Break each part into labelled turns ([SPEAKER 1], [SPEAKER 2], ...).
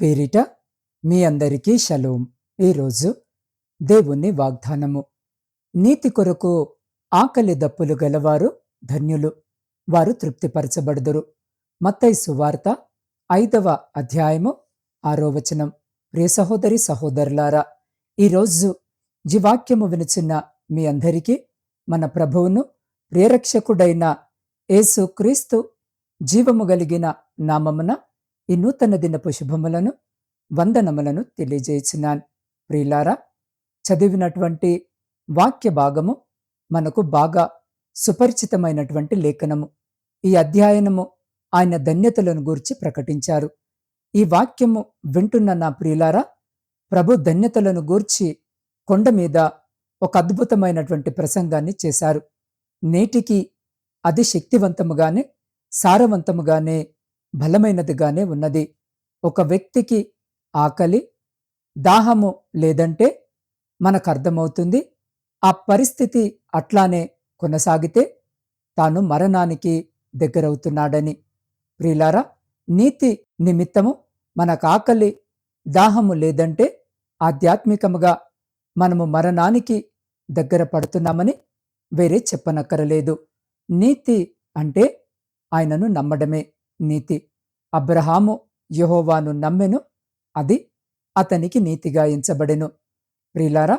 [SPEAKER 1] పేరిట మీ అందరికీ షలోం. ఈరోజు దేవుని వాగ్దానము. నీతి కొరకు ఆకలి దప్పులు గలవారు ధన్యులు. వారు తృప్తిపరచబడుదురు. మత్తై సువార్త ఐదవ అధ్యాయము ఆరో వచనం. ప్రియ సహోదరి సహోదరులారా ఈరోజు జీవాక్యము వినుచున్న మీ అందరికీ మన ప్రభువును ప్రియరక్షకుడైన యేసుక్రీస్తు జీవము కలిగిన నామమున ఈ నూతన దినపు శుభములను వందనములను తెలియజేస్తున్నాను ప్రియులారా చదివినటువంటి వాక్య భాగము మనకు బాగా సుపరిచితమైనటువంటి లేఖనము. ఈ అధ్యయనము ఆయన ధన్యతలను గూర్చి ప్రకటించారు. ఈ వాక్యము వింటున్న నా ప్రియులారా ప్రభు ధన్యతలను గూర్చి కొండ మీద ఒక అద్భుతమైనటువంటి ప్రసంగాన్ని చేశారు. నేటికి అది శక్తివంతముగానే సారవంతముగానే బలమైనదిగానే ఉన్నది. ఒక వ్యక్తికి ఆకలి దాహము లేదంటే మనకు అర్థమవుతుంది ఆ పరిస్థితి అట్లానే కొనసాగితే తాను మరణానికి దగ్గరవుతున్నాడని. ప్రియులారా నీతి నిమిత్తము మనకు ఆకలి దాహము లేదంటే ఆధ్యాత్మికముగా మనము మరణానికి దగ్గర పడుతున్నామని వేరే చెప్పనక్కరలేదు. నీతి అంటే ఆయనను నమ్మడమే. నీతి. అబ్రహాము యహోవాను నమ్మెను అది అతనికి నీతిగా ఎంచబడెను. ప్రిలారా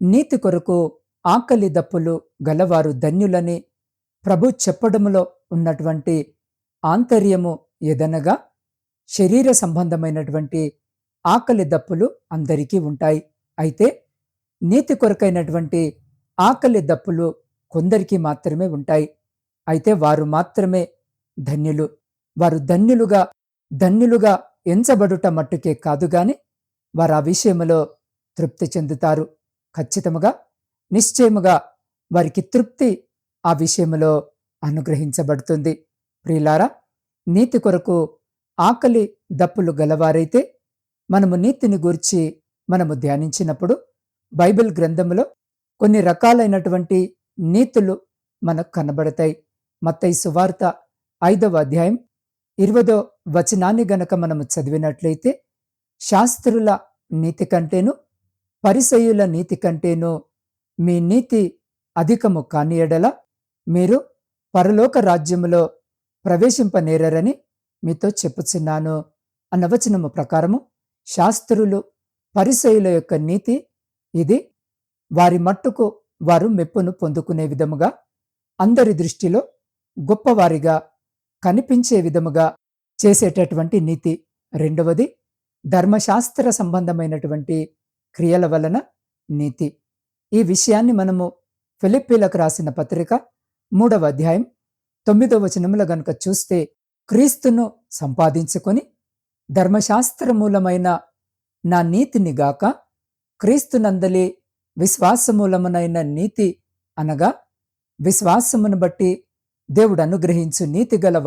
[SPEAKER 1] నీతి కొరకు ఆకలి దప్పులు గలవారు ధన్యులని ప్రభు చెప్పడములో ఉన్నటువంటి ఆంతర్యము ఏదనగా శరీర సంబంధమైనటువంటి ఆకలి దప్పులు అందరికీ ఉంటాయి. అయితే నీతి కొరకైనటువంటి ఆకలి దప్పులు కొందరికి మాత్రమే ఉంటాయి. అయితే వారు మాత్రమే ధన్యులు. వారు ధన్యులుగా ధన్యులుగా ఎంచబడుట మట్టుకే కాదు గాని వారు ఆ విషయంలో తృప్తి చెందుతారు. ఖచ్చితముగా నిశ్చయముగా వారికి తృప్తి ఆ విషయంలో అనుగ్రహించబడుతుంది. ప్రియులారా నీతి కొరకు ఆకలి దప్పులు గలవారైతే మనము నీతిని గూర్చి మనము ధ్యానించినప్పుడు బైబిల్ గ్రంథంలో కొన్ని రకాలైనటువంటి నీతులు మనకు కనబడతాయి. మత్తయి సువార్త ఐదవ అధ్యాయం ఇరవదో వచనాన్ని గనక మనము చదివినట్లయితే శాస్త్రుల నీతి కంటేను పరిసయుల నీతి కంటేను మీ నీతి అధికము కాని ఎడల మీరు పరలోక రాజ్యములో ప్రవేశింపనేరని మీతో చెప్పుచున్నాను అన్న వచనము ప్రకారము శాస్త్రులు పరిసయుల యొక్క నీతి ఇది వారి మట్టుకు వారు మెప్పును పొందుకునే విధముగా అందరి దృష్టిలో గొప్పవారిగా కనిపించే విధముగా చేసేటటువంటి నీతి. రెండవది ధర్మశాస్త్ర సంబంధమైనటువంటి క్రియల వలన నీతి. ఈ విషయాన్ని మనము ఫిలిప్పీలకు రాసిన పత్రిక మూడవ అధ్యాయం తొమ్మిదవ వచనముల గనుక చూస్తే క్రీస్తును సంపాదించుకొని ధర్మశాస్త్ర మూలమైన నా నీతిని గాక క్రీస్తునందలి విశ్వాసమూలమునైన నీతి అనగా విశ్వాసమును బట్టి దేవుడు అనుగ్రహించు నీతిగల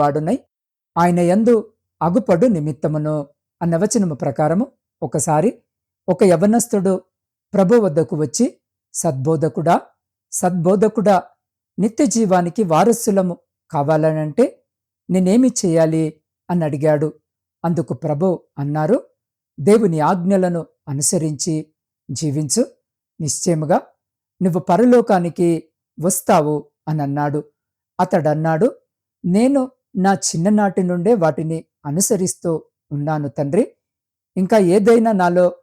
[SPEAKER 1] ఆయన యందు అగుపడు నిమిత్తమును అన్న వచనము ప్రకారము ఒకసారి ఒక యవనస్థుడు ప్రభు వద్దకు వచ్చి సద్బోధకుడా సద్బోధకుడా నిత్య జీవానికి వారసులము కావాలనంటే నేనేమి చేయాలి అని అడిగాడు. అందుకు ప్రభు అన్నారు దేవుని ఆజ్ఞలను అనుసరించి జీవించు. నిశ్చయముగా నువ్వు పరలోకానికి వస్తావు అని అన్నాడు. అతడన్నాడు నేను నా చిన్ననాటి నుండే వాటిని అనుసరిస్తూ ఉన్నాను తండ్రి. ఇంకా ఏదైనా నాలో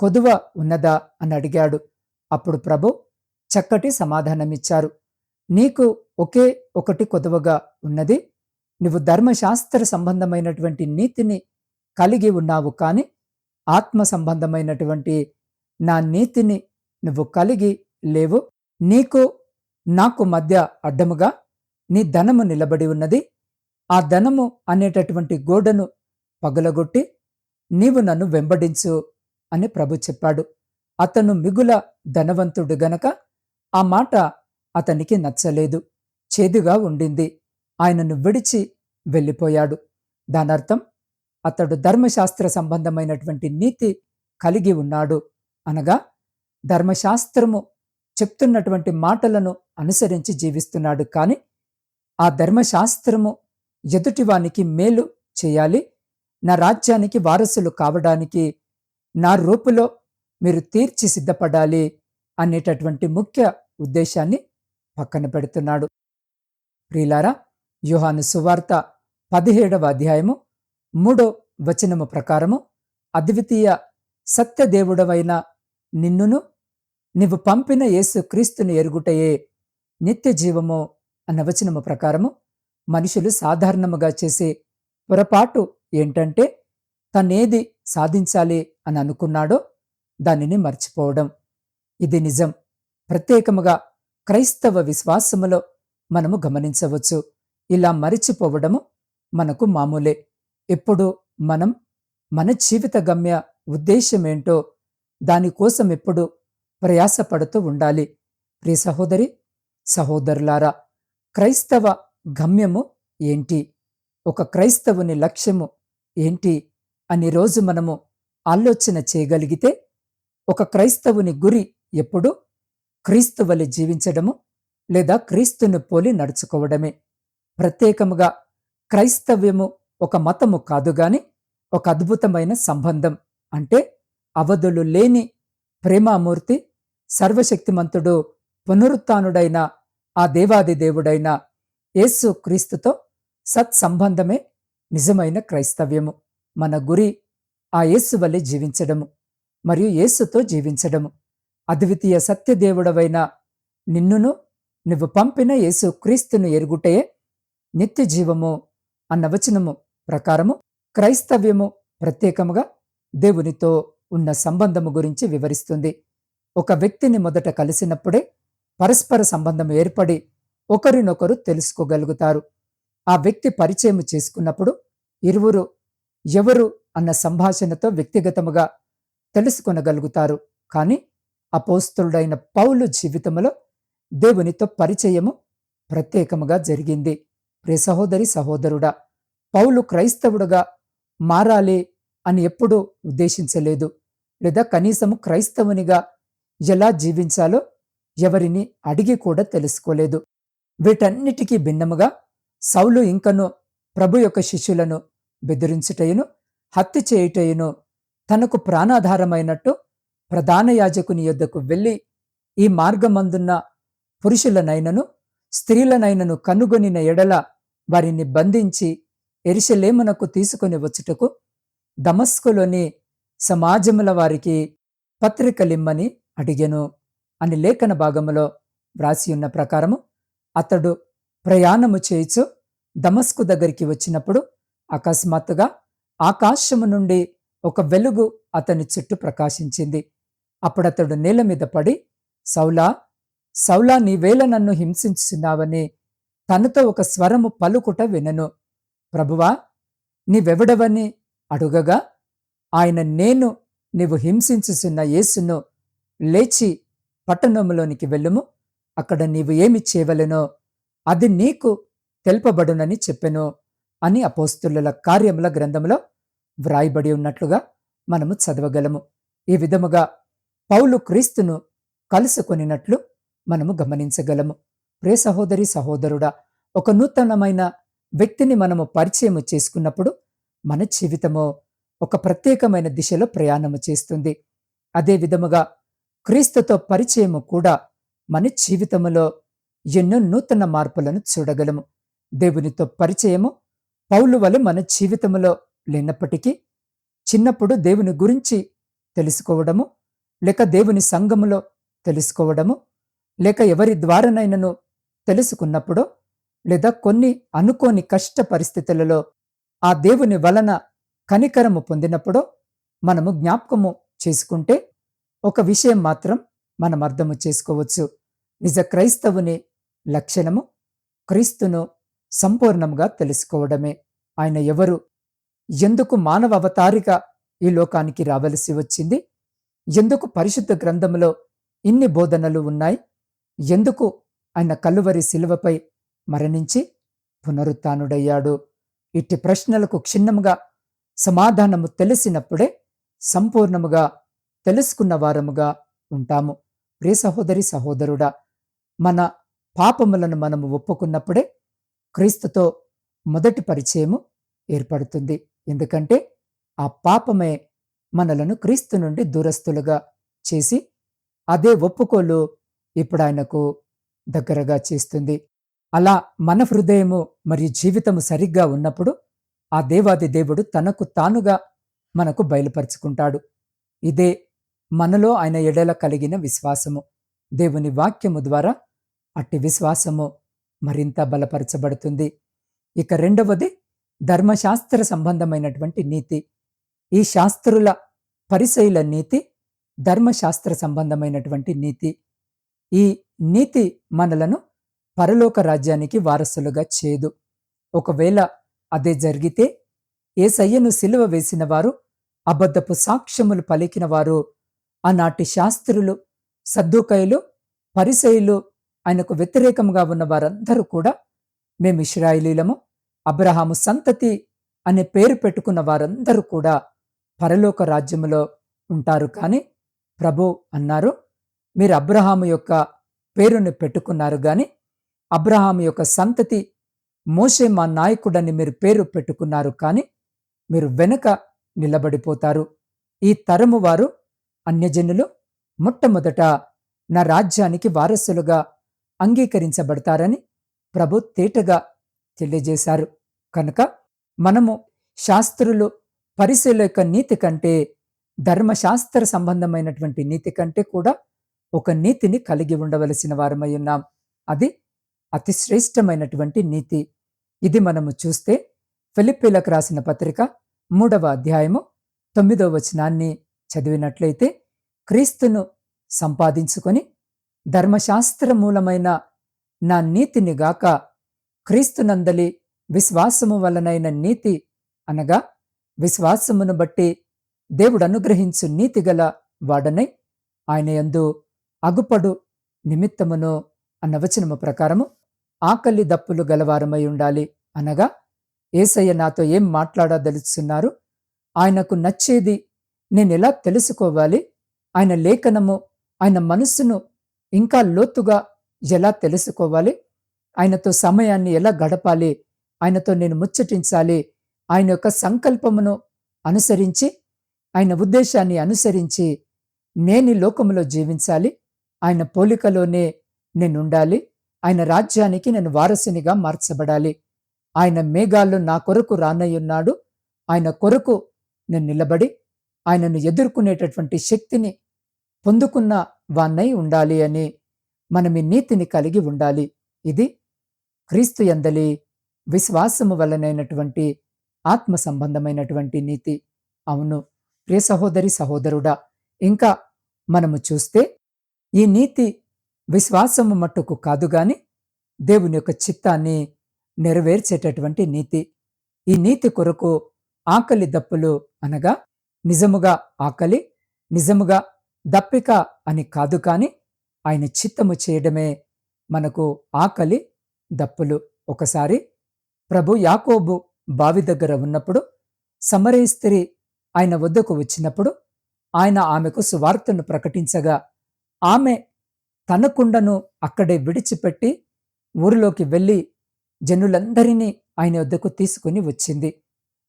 [SPEAKER 1] కొదువ ఉన్నదా? అని అడిగాడు. అప్పుడు ప్రభు చక్కటి సమాధానమిచ్చారు. నీకు ఒకే ఒకటి కొదువగా ఉన్నది. నువ్వు ధర్మశాస్త్ర సంబంధమైనటువంటి నీతిని కలిగి ఉన్నావు కానీ ఆత్మ సంబంధమైనటువంటి నా నీతిని నువ్వు కలిగి లేవు. నీకు నాకు మధ్య అడ్డముగా నీ ధనము నిలబడి ఉన్నది. ఆ ధనము అనేటటువంటి గోడను పగలగొట్టి నీవు నన్ను వెంబడించు అని ప్రభు చెప్పాడు. అతను మిగుల ధనవంతుడు గనక ఆ మాట అతనికి నచ్చలేదు. చేదుగా ఉండింది. ఆయనను విడిచి వెళ్ళిపోయాడు. దానర్థం అతడు ధర్మశాస్త్ర సంబంధమైనటువంటి నీతి కలిగి ఉన్నాడు అనగా ధర్మశాస్త్రము చెప్తున్నటువంటి మాటలను అనుసరించి జీవిస్తున్నాడు. కానీ ఆ ధర్మశాస్త్రము ఎదుటివానికి మేలు చేయాలి. నా రాజ్యానికి వారసులు కావడానికి నా రూపులో మీరు తీర్చి సిద్ధపడాలి అనేటటువంటి ముఖ్య ఉద్దేశాన్ని పక్కన పెడుతున్నాడు. ప్రియులారా యుహాను సువార్త పదిహేడవ అధ్యాయము మూడో వచనము ప్రకారము అద్వితీయ సత్యదేవుడవైన నిన్నును నీవు పంపిన యేసు క్రీస్తుని ఎరుగుటయే నిత్య జీవము అన్న వచనము ప్రకారము మనుషులు సాధారణముగా చేసే పొరపాటు ఏంటంటే తనేది సాధించాలి అని అనుకున్నాడో దానిని మర్చిపోవడం. ఇది నిజం. ప్రత్యేకముగా క్రైస్తవ విశ్వాసములో మనము గమనించవచ్చు. ఇలా మరిచిపోవడము మనకు మామూలే. ఎప్పుడు మనం మన జీవిత గమ్య ఉద్దేశమేంటో దానికోసం ఎప్పుడు ప్రయాసపడుతూ ఉండాలి. ప్రియ సహోదరి సహోదరులారా క్రైస్తవ గమ్యము ఏంటి? ఒక క్రైస్తవుని లక్ష్యము ఏంటి? అని రోజు మనము ఆలోచన చేయగలిగితే ఒక క్రైస్తవుని గురి ఎప్పుడు? క్రీస్తు వలె జీవించడము లేదా క్రీస్తును పోలి నడుచుకోవడమే. ప్రత్యేకముగా క్రైస్తవ్యము ఒక మతము కాదు గాని ఒక అద్భుతమైన సంబంధం. అంటే అవధులు లేని ప్రేమామూర్తి సర్వశక్తిమంతుడు పునరుత్డైన ఆ దేవాది దేవుడైన యేసు క్రీస్తుతో సత్సంబంధమే నిజమైన క్రైస్తవ్యము. మన గురి ఆ యేసు వల్లే జీవించడము మరియు యేసుతో జీవించడము. అద్వితీయ సత్యదేవుడవైన నిన్నును నువ్వు పంపిన యేసు క్రీస్తును ఎరుగుటే నిత్య జీవము అన్న వచనము ప్రకారము క్రైస్తవ్యము ప్రత్యేకముగా దేవునితో ఉన్న సంబంధము గురించి వివరిస్తుంది. ఒక వ్యక్తిని మొదట కలిసినప్పుడే పరస్పర సంబంధం ఏర్పడి ఒకరినొకరు తెలుసుకోగలుగుతారు. ఆ వ్యక్తి పరిచయం చేసుకున్నప్పుడు ఇరువురు ఎవరు అన్న సంభాషణతో వ్యక్తిగతముగా తెలుసుకొనగలుగుతారు. కానీ అపోస్తుడైన పౌలు జీవితంలో దేవునితో పరిచయము ప్రత్యేకముగా జరిగింది. ప్రే సహోదరి సహోదరుడా పౌలు క్రైస్తవుడుగా మారాలి అని ఎప్పుడూ ఉద్దేశించలేదు. లేదా కనీసము క్రైస్తవునిగా ఎలా జీవించాలో ఎవరిని అడిగి కూడా తెలుసుకోలేదు. వీటన్నిటికీ భిన్నముగా సౌలు ఇంకను ప్రభు యొక్క శిష్యులను బెదిరించుటయును హత్య చేయుటయును తనకు ప్రాణాధారమైనట్టు ప్రధాన యాజకుని యొద్దకు వెళ్ళి ఈ మార్గమందున్న పురుషులనైనను స్త్రీలనైనను కనుగొనిన ఎడల వారిని బంధించి ఎరిశలేమునకు తీసుకుని వచ్చుటకు దమస్కులోని సమాజముల వారికి పత్రికలిమ్మని అడిగెను. అని లేఖన భాగములో వ్రాసి ఉన్న ప్రకారము అతడు ప్రయాణము చేయిచు దమస్కు దగ్గరికి వచ్చినప్పుడు అకస్మాత్తుగా ఆకాశము నుండి ఒక వెలుగు అతని చుట్టూ ప్రకాశించింది. అప్పుడతడు నేల మీద పడి సౌలా సౌలా నీవేళ నన్ను హింసించున్నావని తనతో ఒక స్వరము పలుకుట వినను. ప్రభువా నీవెవడవని అడుగగా ఆయన నేను నీవు హింసించుచున్న యేసును లేచి పట్టణంలోనికి వెళ్ళుము. అక్కడ నీవు ఏమి చేయవలెనో అది నీకు తెలుపబడునని చెప్పెను అని అపోస్తుల కార్యముల గ్రంథంలో వ్రాయబడి ఉన్నట్లుగా మనము చదవగలము. ఈ విధముగా పౌలు క్రీస్తును కలుసుకొనినట్లు మనము గమనించగలము. ప్రే సహోదరి సహోదరుడా ఒక నూతనమైన వ్యక్తిని మనము పరిచయం చేసుకున్నప్పుడు మన జీవితము ఒక ప్రత్యేకమైన దిశలో ప్రయాణము చేస్తుంది. అదే విధముగా క్రీస్తుతో పరిచయము కూడా మన జీవితములో ఎన్నో నూతన మార్పులను చూడగలము. దేవునితో పరిచయము పౌలువల మన జీవితములో లేనప్పటికీ చిన్నప్పుడు దేవుని గురించి తెలుసుకోవడము లేక దేవుని సంఘములో తెలుసుకోవడము లేక ఎవరి ద్వారానైనను తెలుసుకున్నప్పుడు లేదా కొన్ని అనుకోని కష్ట పరిస్థితులలో ఆ దేవుని వలన కనికరము పొందినప్పుడు మనము జ్ఞాపకము చేసుకుంటే ఒక విషయం మాత్రం మనం అర్థము చేసుకోవచ్చు. నిజ క్రైస్తవుని లక్షణము క్రీస్తును సంపూర్ణంగా తెలుసుకోవడమే. ఆయన ఎవరు? ఎందుకు మానవ అవతారిగా ఈ లోకానికి రావలసి వచ్చింది? ఎందుకు పరిశుద్ధ గ్రంథంలో ఇన్ని బోధనలు ఉన్నాయి? ఎందుకు ఆయన కలువరి శిలువపై మరణించి పునరుత్డయ్యాడు? ఇట్టి ప్రశ్నలకు క్షుణ్ణముగా సమాధానము తెలిసినప్పుడే సంపూర్ణముగా తెలుసుకున్న వారముగా ఉంటాము. ప్రియ సహోదరి సహోదరుడా మన పాపములను మనము ఒప్పుకున్నప్పుడే క్రీస్తుతో మొదటి పరిచయము ఏర్పడుతుంది. ఎందుకంటే ఆ పాపమే మనలను క్రీస్తు నుండి దూరస్తులుగా చేసి అదే ఒప్పుకోలు ఇప్పుడు ఆయనకు దగ్గరగా చేస్తుంది. అలా మన హృదయము మరియు జీవితము సరిగ్గా ఉన్నప్పుడు ఆ దేవాది దేవుడు తనకు తానుగా మనకు బయలుపరుచుకుంటాడు. ఇదే మనలో ఆయన ఎడల కలిగిన విశ్వాసము. దేవుని వాక్యము ద్వారా అట్టి విశ్వాసము మరింత బలపరచబడుతుంది. ఇక రెండవది ధర్మశాస్త్ర సంబంధమైనటువంటి నీతి. ఈ శాస్త్రుల పరిశైల నీతి ధర్మశాస్త్ర సంబంధమైనటువంటి నీతి. ఈ నీతి మనలను పరలోక రాజ్యానికి వారసులుగా చేయదు ఒకవేళ అదే జరిగితే ఏసయ్యను సిలువ వేసిన వారు అబద్ధపు సాక్ష్యములు పలికిన వారు ఆనాటి శాస్త్రులు సద్దుకైలు పరిసయులు ఆయనకు వ్యతిరేకంగా ఉన్న వారందరూ కూడా మేము ఇస్రాయిలీలము అబ్రహాము సంతతి అనే పేరు పెట్టుకున్న వారందరూ కూడా పరలోక రాజ్యములో ఉంటారు కానీ ప్రభు అన్నారు మీరు అబ్రహాము యొక్క పేరుని పెట్టుకున్నారు గాని అబ్రహాము యొక్క సంతతి మోసే మా నాయకుడని మీరు పేరు పెట్టుకున్నారు కానీ మీరు వెనుక నిలబడిపోతారు. ఈ తరము వారు అన్యజనులు మొట్టమొదట నా రాజ్యానికి వారసులుగా అంగీకరించబడతారని ప్రభు తేటగా తెలియజేశారు. కనుక మనము శాస్త్రులు పరిశీల యొక్క నీతి కంటే ధర్మశాస్త్ర సంబంధమైనటువంటి నీతి కంటే కూడా ఒక నీతిని కలిగి ఉండవలసిన వారమై ఉన్నాం. అది అతి శ్రేష్టమైనటువంటి నీతి. ఇది మనము చూస్తే ఫిలిప్పీలకు రాసిన పత్రిక మూడవ అధ్యాయము తొమ్మిదవ వచనాన్ని చదివినట్లయితే క్రీస్తును సంపాదించుకొని ధర్మశాస్త్ర మూలమైన నా నీతిని గాక క్రీస్తునందలి విశ్వాసము వలనైన నీతి అనగా విశ్వాసమును బట్టి దేవుడు అనుగ్రహించు నీతిగల వాడనై ఆయన యందు అగుపడు నిమిత్తమును అన్న వచనము ప్రకారము ఆకలి దప్పులు గలవారమై ఉండాలి అనగా ఏసయ్య నాతో ఏం మాట్లాడదలుచున్నారు? ఆయనకు నచ్చేది నేను ఎలా తెలుసుకోవాలి? ఆయన లేఖనము ఆయన మనస్సును ఇంకా లోతుగా ఎలా తెలుసుకోవాలి? ఆయనతో సమయాన్ని ఎలా గడపాలి? ఆయనతో నేను ముచ్చటించాలి? ఆయన యొక్క సంకల్పమును అనుసరించి ఆయన ఉద్దేశాన్ని అనుసరించి నేను లోకములో జీవించాలి. ఆయన పోలికలోనే నేనుండాలి. ఆయన రాజ్యానికి నేను వారసునిగా మార్చబడాలి. ఆయన మేఘాల్లో నా కొరకు రానయ్యున్నాడు. ఆయన కొరకు నేను నిలబడి ఆయనను ఎదుర్కొనేటటువంటి శక్తిని పొందుకున్న వాన్నై ఉండాలి అని మనం ఈ నీతిని కలిగి ఉండాలి. ఇది క్రీస్తు ఎందలి విశ్వాసము వలనైనటువంటి ఆత్మ సంబంధమైనటువంటి నీతి. అవును ప్రియ సహోదరి సహోదరుడా ఇంకా మనము చూస్తే ఈ నీతి విశ్వాసము మట్టుకు కాదు గాని దేవుని యొక్క చిత్తాన్ని నెరవేర్చేటటువంటి నీతి. ఈ నీతి కొరకు ఆకలి దప్పులు అనగా నిజముగా ఆకలి నిజముగా దప్పిక అని కాదు కాని ఆయన చిత్తము చేయడమే మనకు ఆకలి దప్పులు. ఒకసారి ప్రభు యాకోబు బావి దగ్గర ఉన్నప్పుడు సమరయ స్త్రీ ఆయన వద్దకు వచ్చినప్పుడు ఆయన ఆమెకు సువార్తను ప్రకటించగా ఆమె తన కుండను అక్కడే విడిచిపెట్టి ఊరిలోకి వెళ్ళి జనులందరినీ ఆయన వద్దకు తీసుకుని వచ్చింది.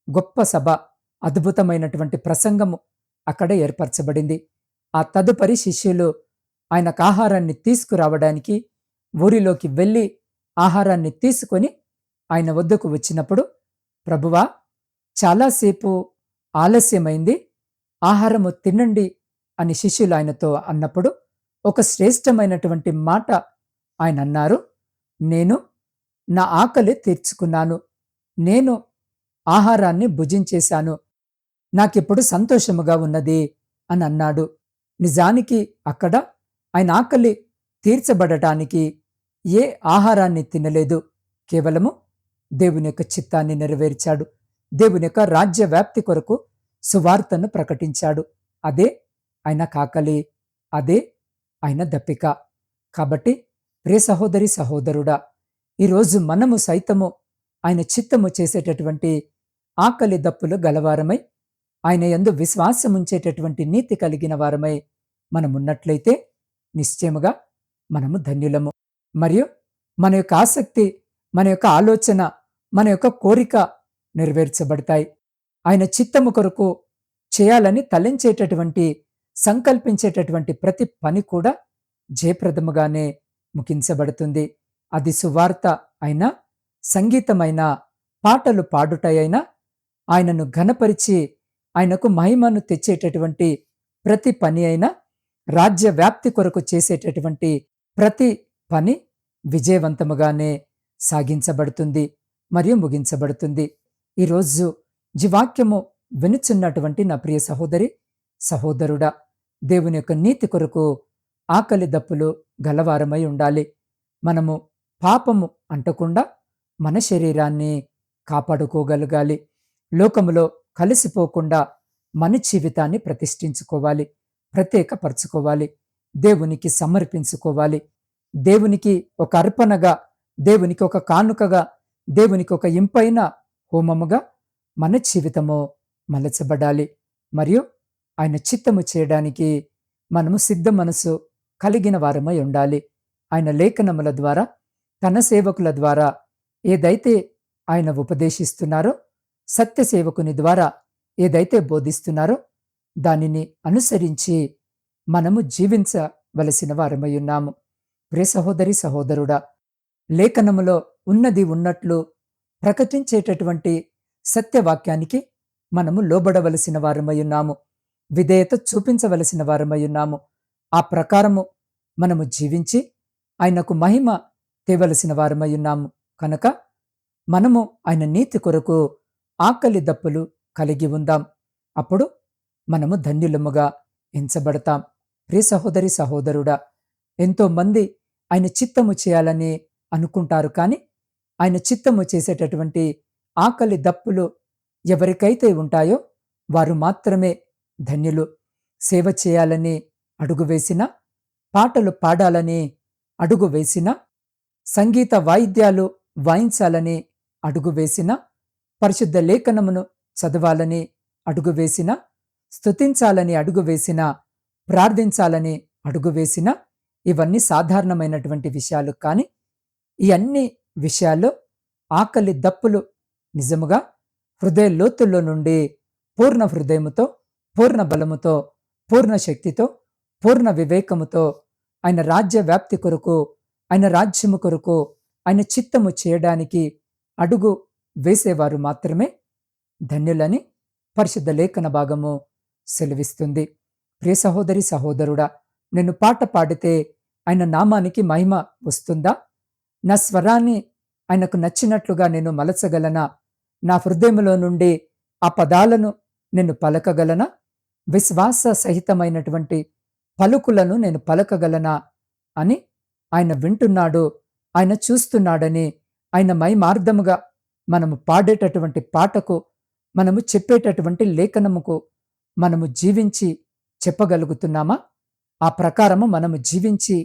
[SPEAKER 1] గొప్ప సభ. అద్భుతమైనటువంటి ప్రసంగము అక్కడ ఏర్పరచబడింది. ఆ తదుపరి శిష్యులు ఆయనకు ఆహారాన్ని తీసుకురావడానికి ఊరిలోకి వెళ్ళి ఆహారాన్ని తీసుకొని ఆయన వద్దకు వచ్చినప్పుడు ప్రభువా చాలాసేపు ఆలస్యమైంది ఆహారము తినండి అని శిష్యులు ఆయనతో అన్నప్పుడు ఒక శ్రేష్టమైనటువంటి మాట ఆయన అన్నారు. నేను నా ఆకలి తీర్చుకున్నాను నేను ఆహారాన్ని భుజించేశాను నాకిప్పుడు సంతోషముగా ఉన్నది? అని అన్నాడు. నిజానికి అక్కడ ఆయన ఆకలి తీర్చబడటానికి ఏ ఆహారాన్ని తినలేదు. కేవలము దేవుని యొక్క చిత్తాన్ని నెరవేర్చాడు. దేవుని యొక్క రాజ్య వ్యాప్తి కొరకు సువార్తను ప్రకటించాడు. అదే ఆయన కాకలి అదే ఆయన దప్పిక. కాబట్టి ప్రియ సహోదరి సహోదరుడా ఈరోజు మనము సైతము ఆయన చిత్తము చేసేటటువంటి ఆకలి దప్పులు గలవారమై ఆయన ఎందు విశ్వాసముంచేటటువంటి నీతి కలిగిన వారమై మనమున్నట్లయితే నిశ్చయముగా మనము ధన్యులము. మరియు మన యొక్క ఆసక్తి మన యొక్క ఆలోచన మన యొక్క కోరిక నెరవేర్చబడతాయి. ఆయన చిత్తము కొరకు చేయాలని తలంచేటటువంటి సంకల్పించేటటువంటి ప్రతి పని కూడా జయప్రదముగానే ముఖించబడుతుంది అది సువార్త అయినా సంగీతమైన పాటలు పాడుటయైనా ఆయనను ఘనపరిచి ఆయనకు మహిమను తెచ్చేటటువంటి ప్రతి పని అయినా రాజ్య వ్యాప్తి కొరకు చేసేటటువంటి ప్రతి పని విజయవంతముగానే సాగించబడుతుంది మరియు ముగించబడుతుంది. ఈరోజు జీవాక్యము వినుచున్నటువంటి నా ప్రియ సహోదరి సహోదరుడా దేవుని యొక్క నీతి కొరకు ఆకలి దప్పులు గలవారమై ఉండాలి. మనము పాపము అంటకుండా మన శరీరాన్ని కాపాడుకోగలగాలి. లోకములో కలిసిపోకుండా మన జీవితాన్ని ప్రతిష్ఠించుకోవాలి ప్రత్యేకపరచుకోవాలి దేవునికి సమర్పించుకోవాలి. దేవునికి ఒక అర్పణగా దేవునికి ఒక కానుకగా దేవునికి ఒక ఇంపైన హోమముగా మన జీవితము మలచబడాలి. మరియు ఆయన చిత్తము చేయడానికి మనము సిద్ధ మనసు కలిగిన వారమై ఉండాలి. ఆయన లేఖనముల ద్వారా తన సేవకుల ద్వారా ఏదైతే ఆయన ఉపదేశిస్తున్నారో సత్యసేవకుని ద్వారా ఏదైతే బోధిస్తున్నారో దానిని అనుసరించి మనము జీవించవలసిన వారమై ఉన్నాము. ప్రే సహోదరి సహోదరుడా లేఖనములో ఉన్నది ఉన్నట్లు ప్రకటించేటటువంటి సత్యవాక్యానికి మనము లోబడవలసిన వారమై ఉన్నాము. విధేయత చూపించవలసిన వారమై ఉన్నాము. ఆ ప్రకారము మనము జీవించి ఆయనకు మహిమ తేవలసిన వారమై ఉన్నాము. కనుక మనము ఆయన నీతి కొరకు ఆకలి దప్పులు కలిగి ఉందాం. అప్పుడు మనము ధన్యులముగా ఎంచబడతాం. ప్రియ సహోదరి సహోదరుడా ఎంతో మంది ఆయన చిత్తము చేయాలని అనుకుంటారు కానీ ఆయన చిత్తము చేసేటటువంటి ఆకలి దప్పులు ఎవరికైతే ఉంటాయో వారు మాత్రమే ధన్యులు. సేవ చేయాలని అడుగు వేసిన పాటలు పాడాలని అడుగు వేసిన సంగీత వాయిద్యాలు వాయించాలని అడుగు వేసిన పరిశుద్ధ లేఖనమును చదవాలని అడుగు వేసిన స్తుతించాలని అడుగు వేసిన ప్రార్థించాలని అడుగు వేసిన ఇవన్నీ సాధారణమైనటువంటి విషయాలు. కానీ ఈ అన్ని విషయాల్లో ఆకలి దప్పులు నిజముగా హృదయ లోతుల్లో నుండి పూర్ణ హృదయముతో పూర్ణ బలముతో పూర్ణ శక్తితో పూర్ణ వివేకముతో ఆయన రాజ్య వ్యాప్తి కొరకు ఆయన రాజ్యము కొరకు ఆయన చిత్తము చేయడానికి అడుగు వేసేవారు మాత్రమే ధన్యులని పరిశుద్ధ లేఖన భాగము సెలవిస్తుంది. ప్రియ సహోదరి సహోదరుడా నేను పాట పాడితే ఆయన నామానికి మహిమ వస్తుందా? నా స్వరాన్ని ఆయనకు నచ్చినట్లుగా నేను మలచగలనా? నా హృదయంలో నుండి ఆ పదాలను నేను పలకగలనా? విశ్వాస సహితమైనటువంటి పలుకులను నేను పలకగలనా? అని ఆయన వింటున్నాడు ఆయన చూస్తున్నాడని ఆయన మైమార్ధముగా మనము పాడేటటువంటి పాటకు మనము చెప్పేటటువంటి లేఖనముకు మనము జీవించి చెప్పగలుగుతున్నామా? ఆ ప్రకారము మనము జీవించి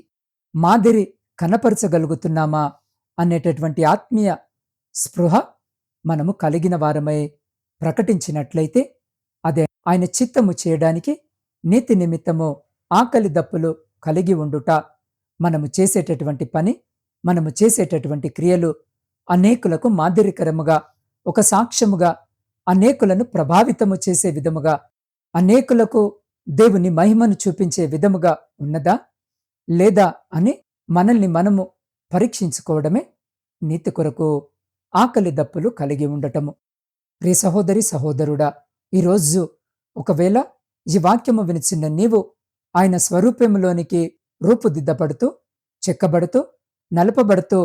[SPEAKER 1] మాదిరి కనపరచగలుగుతున్నామా? అనేటటువంటి ఆత్మీయ స్పృహ మనము కలిగిన వారమై ప్రకటించినట్లయితే అదే ఆయన చిత్తము చేయడానికి నీతి నిమిత్తము ఆకలి దప్పులు కలిగి ఉండుట మనము చేసేటటువంటి పని మనము చేసేటటువంటి క్రియలు అనేకులకు మాదిరికరముగా ఒక సాక్ష్యముగా అనేకులను ప్రభావితము చేసే విధముగా అనేకులకు దేవుని మహిమను చూపించే విధముగా ఉన్నదా? లేదా అని మనల్ని మనము పరీక్షించుకోవడమే నీతి కొరకు ఆకలి దప్పులు కలిగి ఉండటము. ప్రియ సహోదరి సహోదరుడా ఈరోజు ఒకవేళ ఈ వాక్యము వినిచిన్న నీవు ఆయన స్వరూపములోనికి రూపుదిద్దపడుతూ చెక్కబడుతూ నలపబడుతూ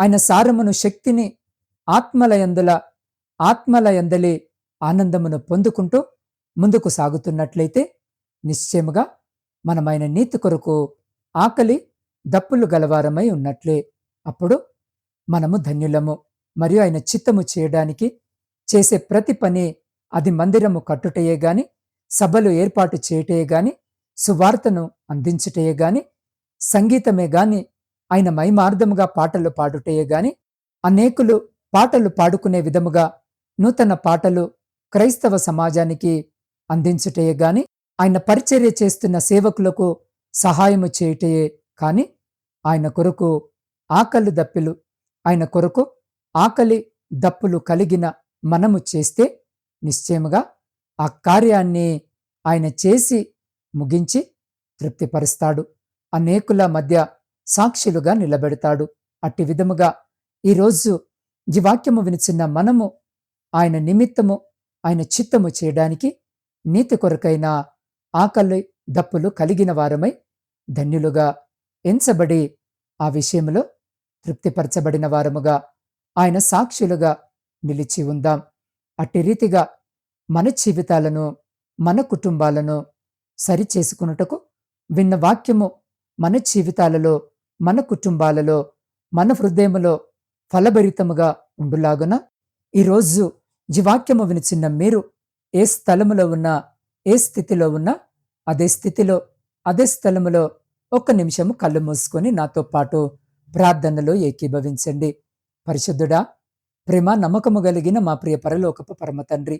[SPEAKER 1] ఆయన సారమును శక్తిని ఆత్మలయందుల ఆత్మలయందలే ఆనందమును పొందుకుంటూ ముందుకు సాగుతున్నట్లయితే నిశ్చయముగా మనమైన నీతి కొరకు ఆకలి దప్పులు గలవారమై ఉన్నట్లే. అప్పుడు మనము ధన్యులము. మరియు ఆయన చిత్తము చేయడానికి చేసే ప్రతి పని అది మందిరము కట్టుటయే గాని సభలు ఏర్పాటు చేయటయే గాని సువార్తను అందించుటయే గాని సంగీతమే గాని ఆయన మైమార్ధముగా పాటలు పాడుటయే గాని అనేకులు పాటలు పాడుకునే విధముగా నూతన పాటలు క్రైస్తవ సమాజానికి అందించుటయే గాని ఆయన పరిచర్య చేస్తున్న సేవకులకు సహాయము చేయుటయే కాని ఆయన కొరకు ఆకలి దప్పిలు ఆయన కొరకు ఆకలి దప్పులు కలిగిన మనము చేస్తే నిశ్చయముగా ఆ కార్యాన్ని ఆయన చేసి ముగించి తృప్తిపరుస్తాడు. అనేకుల మధ్య సాక్షులుగా నిలబెడతాడు. అట్టి విధముగా ఈరోజు ఈ వాక్యము వినిచిన్న మనము ఆయన నిమిత్తము ఆయన చిత్తము చేయడానికి నీతి కొరకైన ఆకలి దప్పులు కలిగిన వారమై ధన్యులుగా ఎంచబడి ఆ విషయంలో తృప్తిపరచబడిన వారముగా ఆయన సాక్షులుగా నిలిచి ఉందాం. అట్టి రీతిగా మన జీవితాలను మన కుటుంబాలను సరిచేసుకున్నటకు విన్న వాక్యము మన జీవితాలలో మన కుటుంబాలలో మన హృదయములో ఫలభరితముగా ఉండులాగున ఈరోజు జీవాక్యము వినిచిన్న మీరు ఏ స్థలములో ఉన్నా ఏ స్థితిలో ఉన్నా అదే స్థితిలో అదే స్థలములో ఒక్క నిమిషము కళ్ళు మూసుకొని నాతో పాటు ప్రార్థనలో ఏకీభవించండి. పరిశుద్ధుడా ప్రేమ నమ్మకము కలిగిన మా ప్రియ పరలోకపు పరమ తండ్రి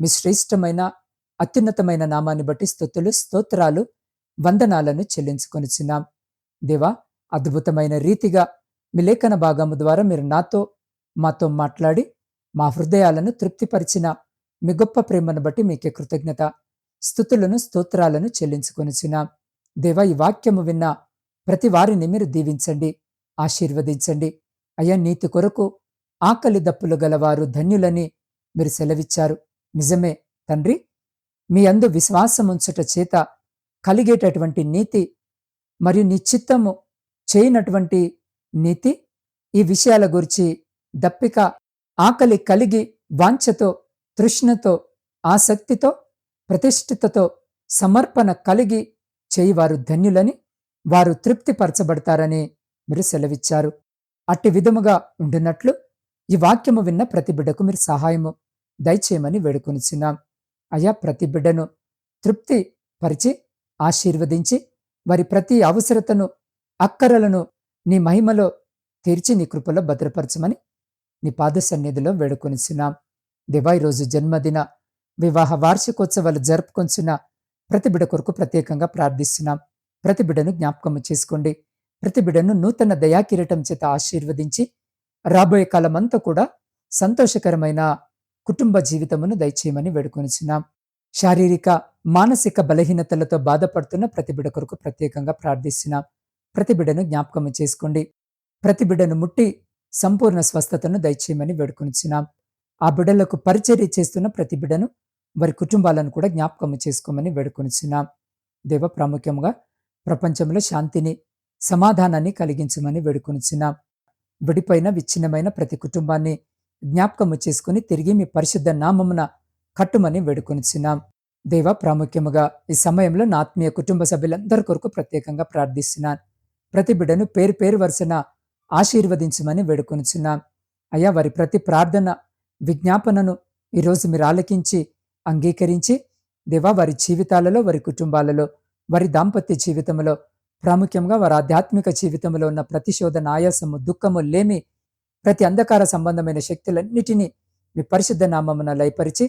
[SPEAKER 1] మీ శ్రేష్టమైన అత్యున్నతమైన నామాన్ని బట్టి స్థుతులు స్తోత్రాలు వందనాలను చెల్లించుకొనిచున్నాం. దేవా అద్భుతమైన రీతిగా మీ లేఖన భాగము ద్వారా మీరు నాతో మాతో మాట్లాడి మా హృదయాలను తృప్తిపరిచిన మీ గొప్ప ప్రేమను బట్టి మీకే కృతజ్ఞత స్థుతులను స్తోత్రాలను చెల్లించుకొనిచున్నాం. దేవ ఈ వాక్యము విన్న ప్రతి వారిని మీరు దీవించండి ఆశీర్వదించండి. అయ్యా నీతి కొరకు ఆకలి దప్పులు గలవారు ధన్యులని మీరు సెలవిచ్చారు. నిజమే తండ్రి మీ అందు విశ్వాసముంచుట చేత కలిగేటటువంటి నీతి మరియు నీ చిత్తము చేయనటువంటి నీతి ఈ విషయాల గురించి దప్పిక ఆకలి కలిగి వాంఛతో తృష్ణతో ఆసక్తితో ప్రతిష్ఠితతో సమర్పణ కలిగి చేయివారు ధన్యులని వారు తృప్తిపరచబడతారని మీరు సెలవిచ్చారు. అట్టి విధముగా ఉండినట్లు ఈ వాక్యము విన్న ప్రతి బిడ్డకు మీరు సహాయము దయచేయమని వేడుకొనిచున్నాం. అయ్యా ప్రతి బిడ్డను తృప్తి పరిచి ఆశీర్వదించి వారి ప్రతి అవసరతను అక్కరలను నీ మహిమలో తీర్చి నీ కృపలో భద్రపరచమని నీ పాద సన్నిధిలో వేడుకొనిచున్నాం. దివా ఈరోజు జన్మదిన వివాహ వార్షికోత్సవాలు జరుపుకొంచున్న ప్రతి బిడ కొరకు ప్రత్యేకంగా ప్రార్థిస్తున్నాం. ప్రతి బిడను జ్ఞాపకము చేసుకోండి. ప్రతి బిడను నూతన దయాకిరీటం చేత ఆశీర్వదించి రాబోయే కాలమంతా కూడా సంతోషకరమైన కుటుంబ జీవితమును దయచేయమని వేడుకొనిచున్నాం. శారీరక మానసిక బలహీనతలతో బాధపడుతున్న ప్రతి బిడ కొరకు ప్రత్యేకంగా ప్రార్థిస్తున్నాం. ప్రతి బిడ్డను జ్ఞాపకము చేసుకోండి. ప్రతి బిడ్డను ముట్టి సంపూర్ణ స్వస్థతను దయచేయమని వేడుకొనిచున్నాం. ఆ బిడ్డలకు పరిచర్య చేస్తున్న ప్రతి బిడ్డను వారి కుటుంబాలను కూడా జ్ఞాపకం చేసుకోమని వేడుకొనిచున్నాం. దేవ ప్రాముఖ్యంగా ప్రపంచంలో శాంతిని సమాధానాన్ని కలిగించమని వేడుకొనిచున్నాం. విడిపోయిన విచ్ఛిన్నమైన ప్రతి కుటుంబాన్ని జ్ఞాపకము చేసుకుని తిరిగి మీ పరిశుద్ధ నామమున కట్టుమని వేడుకొనిచున్నాం. దేవ ప్రాముఖ్యముగా ఈ సమయంలో నా ఆత్మీయ కుటుంబ సభ్యులందరి కొరకు ప్రత్యేకంగా ప్రార్థిస్తున్నాను. ప్రతి బిడ్డను పేరు పేరు వరుసన ఆశీర్వదించమని వేడుకొనుచున్నాం. అయ్యా వారి ప్రతి ప్రార్థన విజ్ఞాపనను ఈరోజు మీరు ఆలకించి అంగీకరించి దేవా వారి జీవితాలలో వారి కుటుంబాలలో వారి దాంపత్య జీవితంలో ప్రాముఖ్యంగా వారి ఆధ్యాత్మిక జీవితంలో ఉన్న ప్రతిశోధన ఆయాసము దుఃఖము లేమి ప్రతి అంధకార సంబంధమైన శక్తులన్నిటినీ మీ పరిశుద్ధ నామమున లయపరిచి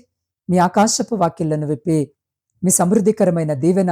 [SPEAKER 1] మీ ఆకాశపు వాక్యలను విప్పి మీ సమృద్ధికరమైన దీవెన